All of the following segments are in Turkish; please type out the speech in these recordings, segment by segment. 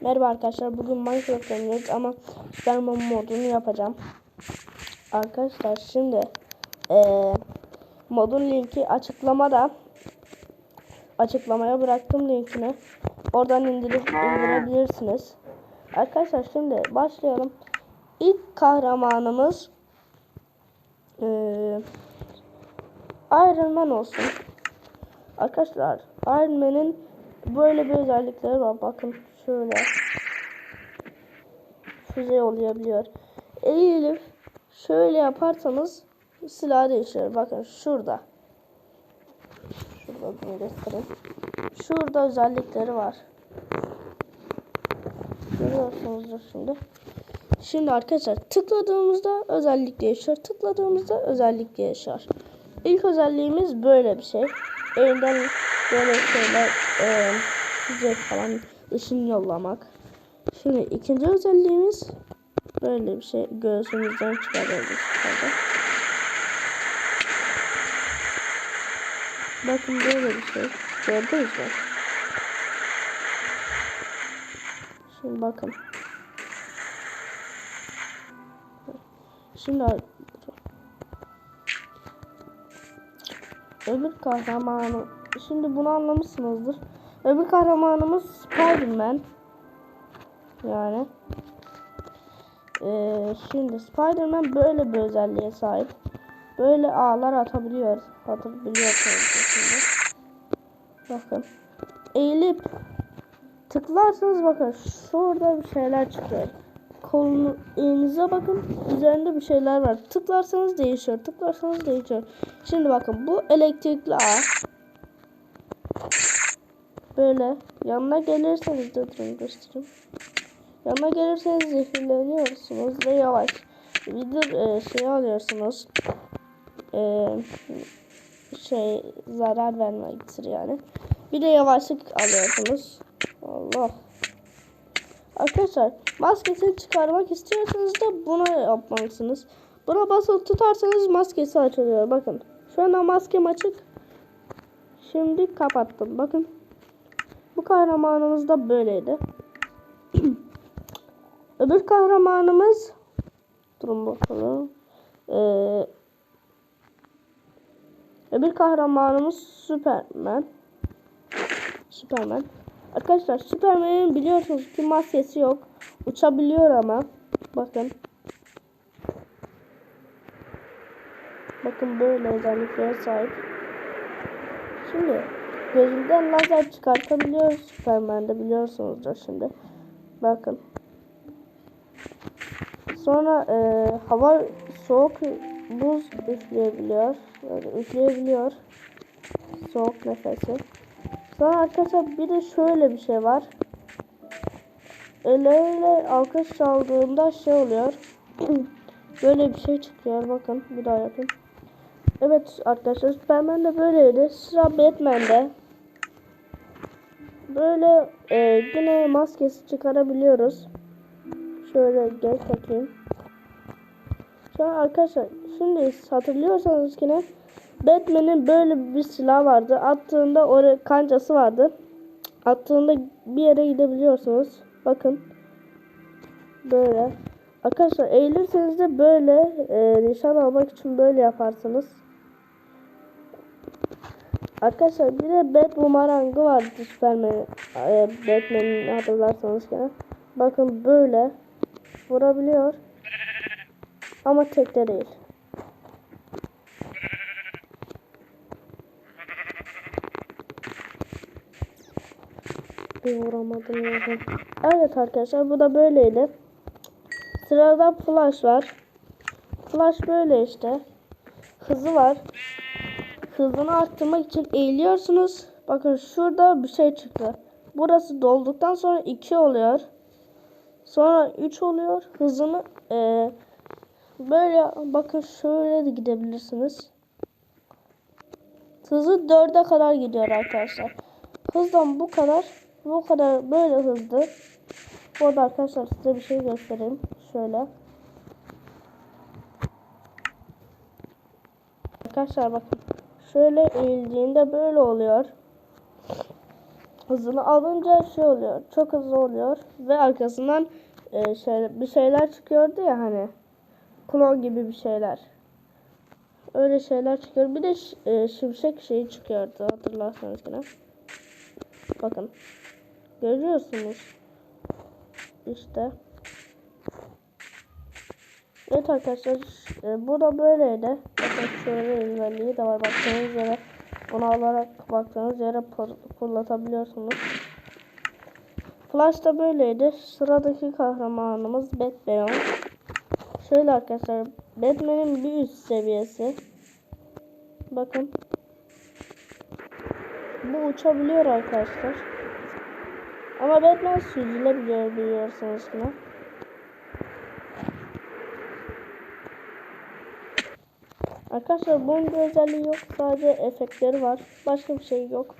Merhaba arkadaşlar. Bugün Minecraft oynuyoruz ama Superman modunu yapacağım. Arkadaşlar şimdi eee, modun linki açıklamada. Açıklamaya bıraktım linkini. Oradan indirip indirebilirsiniz. Arkadaşlar şimdi başlayalım. İlk kahramanımız eee Iron Man olsun. Arkadaşlar Iron Man'in böyle bir özellikleri var. Bakın şöyle. Füze yollayabiliyor. Eğilip şöyle yaparsanız silah değişiyor. Bakın şurada. Şurada bunu göstereyim. Şurada özellikleri var. Görüyorsunuzdur şimdi. Şimdi arkadaşlar tıkladığımızda özellik değişiyor. Tıkladığımızda özellik değişiyor. İlk özelliğimiz böyle bir şey. Elinden böyle şeyler e, falan ışın yollamak. Şimdi ikinci özelliğimiz böyle bir şey göğsümüzden çıkarıyoruz. Bakın böyle bir şey. Gördünüz mü? Şimdi bakın. Şimdi öbür kahramanı şimdi bunu anlamışsınızdır. Öbür kahramanımız Spider-Man. Yani ee, şimdi Spider-Man böyle bir özelliğe sahip. Böyle ağlar atabiliyor. Atabiliyorsunuz şimdi. Bakın. Eğilip tıklarsanız bakın şurada bir şeyler çıkıyor. Kolunu elinize bakın. Üzerinde bir şeyler var. Tıklarsanız değişiyor. Tıklarsanız değişiyor. Şimdi bakın bu elektrikli ağ. Böyle yanına gelirseniz de durun göstereyim. Yanına gelirseniz zehirleniyorsunuz ve yavaş. Bir e, şey alıyorsunuz. E, şey zarar vermektir yani. Bir de yavaşlık alıyorsunuz. Allah. Arkadaşlar maskesini çıkarmak istiyorsanız da buna yapmalısınız. Buna basılı tutarsanız maskesi açılıyor. Bakın. Şu anda maskem açık. Şimdi kapattım. Bakın. Bu kahramanımız da böyleydi. Öbür kahramanımız durun bakalım. Ee, öbür kahramanımız Superman. Superman. Arkadaşlar Superman'in biliyorsunuz ki maskesi yok. Uçabiliyor ama. Bakın. Bakın böyle özelliklere sahip. Şimdi gözünden lazer çıkartabiliyor Superman'de biliyorsunuzdur şimdi. Bakın. Sonra e, hava soğuk buz üfleyebiliyor. Böyle üfleyebiliyor. Soğuk nefesi. Sonra arkadaşlar bir de şöyle bir şey var. Elleriyle alkış çaldığında şey oluyor. böyle bir şey çıkıyor. Bakın bir daha yapayım. Evet arkadaşlar Superman de böyleydi. Sıra Batman'de. Böyle e, yine maskesi çıkarabiliyoruz. Şöyle gel bakayım. Şu an arkadaşlar şimdi hatırlıyorsanız yine Batman'in böyle bir silah vardı. Attığında oraya kancası vardı. Attığında bir yere gidebiliyorsunuz. Bakın. Böyle. Arkadaşlar eğilirseniz de böyle e, nişan almak için böyle yaparsınız. Arkadaşlar bir de Bat bumerangı vardı Superman, e, Batman'in hatırlarsanız gene. Bakın böyle vurabiliyor. Ama tekte değil. Bir vuramadım ya. Evet arkadaşlar bu da böyleydi. Sırada Flash var. Flash böyle işte. Hızı var. Hızını arttırmak için eğiliyorsunuz. Bakın şurada bir şey çıktı. Burası dolduktan sonra 2 oluyor. Sonra 3 oluyor. Hızını e, böyle bakın şöyle de gidebilirsiniz. Hızı 4'e kadar gidiyor arkadaşlar. Hızdan bu kadar. Bu kadar böyle hızlı. Bu arada arkadaşlar size bir şey göstereyim. Şöyle. Arkadaşlar bakın. Şöyle eğildiğinde böyle oluyor. hızını alınca şey oluyor. Çok hızlı oluyor ve arkasından e, şey, bir şeyler çıkıyordu ya hani klon gibi bir şeyler. Öyle şeyler çıkıyor. Bir de e, şimşek şeyi çıkıyordu hatırlarsanız yine. Bakın. Görüyorsunuz. İşte. Evet arkadaşlar e, bu da böyleydi. Bakın şöyle özelliği de var. Baktığınız yere bunu alarak baktığınız yere fır- fırlatabiliyorsunuz. Flash da böyleydi. Sıradaki kahramanımız Batman. Şöyle arkadaşlar Batman'in bir üst seviyesi. Bakın. Bu uçabiliyor arkadaşlar. Ama Batman süzülebiliyor biliyorsunuz yine. Arkadaşlar bunun bir özelliği yok. Sadece efektleri var. Başka bir şey yok.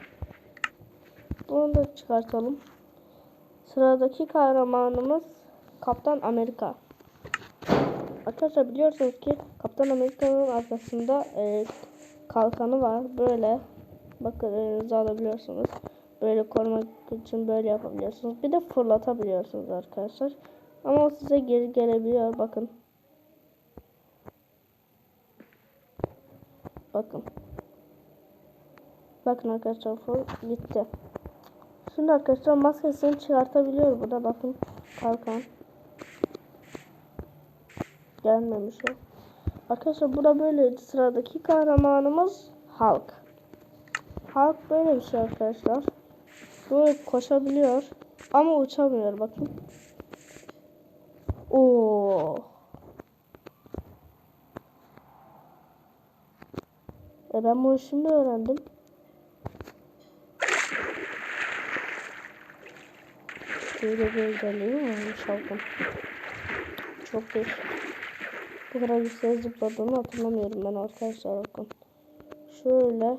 Bunu da çıkartalım. Sıradaki kahramanımız Kaptan Amerika. Arkadaşlar biliyorsunuz ki Kaptan Amerika'nın arkasında e, kalkanı var. Böyle bakın elinize alabiliyorsunuz. Böyle korumak için böyle yapabiliyorsunuz. Bir de fırlatabiliyorsunuz arkadaşlar. Ama size geri gelebiliyor. Bakın. Bakın. Bakın arkadaşlar full gitti. Şimdi arkadaşlar maskesini çıkartabiliyor burada bakın. Kalkan. Gelmemiş o. Arkadaşlar bu da böyleydi. Sıradaki kahramanımız Hulk. Hulk böyle bir şey arkadaşlar. Böyle koşabiliyor. Ama uçamıyor bakın. Oo. E ben bunu şimdi öğrendim. Böyle bir özelliği varmış Hulk'un? Çok değişik. Bu kadar yüksek zıpladığını hatırlamıyorum ben arkadaşlar bakın. Şöyle.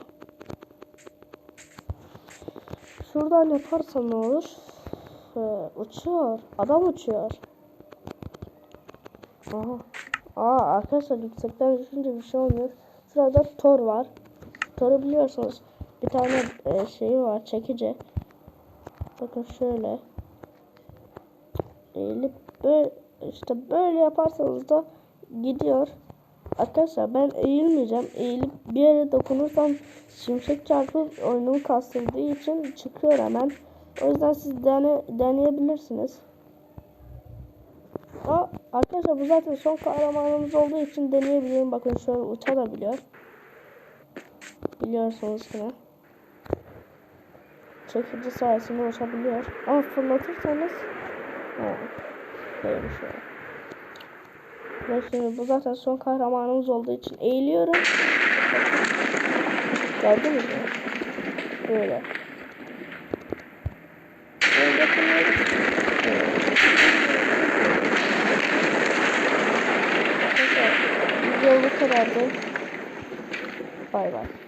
Şuradan yaparsam ne olur? Ee, uçuyor. Adam uçuyor. Aha. Aa arkadaşlar yüksekten düşünce bir şey olmuyor. Sırada Thor var. Thor'u biliyorsunuz. Bir tane e, şeyi var çekici. Bakın şöyle. Eğilip böyle işte böyle yaparsanız da gidiyor. Arkadaşlar ben eğilmeyeceğim. Eğilip bir yere dokunursam şimşek çarpıp oyunum kastırdığı için çıkıyor hemen. O yüzden siz dene, deneyebilirsiniz. Aa, arkadaşlar bu zaten son kahramanımız olduğu için deneyebilirim. Bakın şöyle uçabiliyor. Biliyorsunuz yine. Çekici sayesinde uçabiliyor. Ama fırlatırsanız ha, böyle bir şey. Ve şimdi bu zaten son kahramanımız olduğu için eğiliyorum. Gördünüz mü? Böyle yapıyoruz. Böyle. Arkadaşlar, Video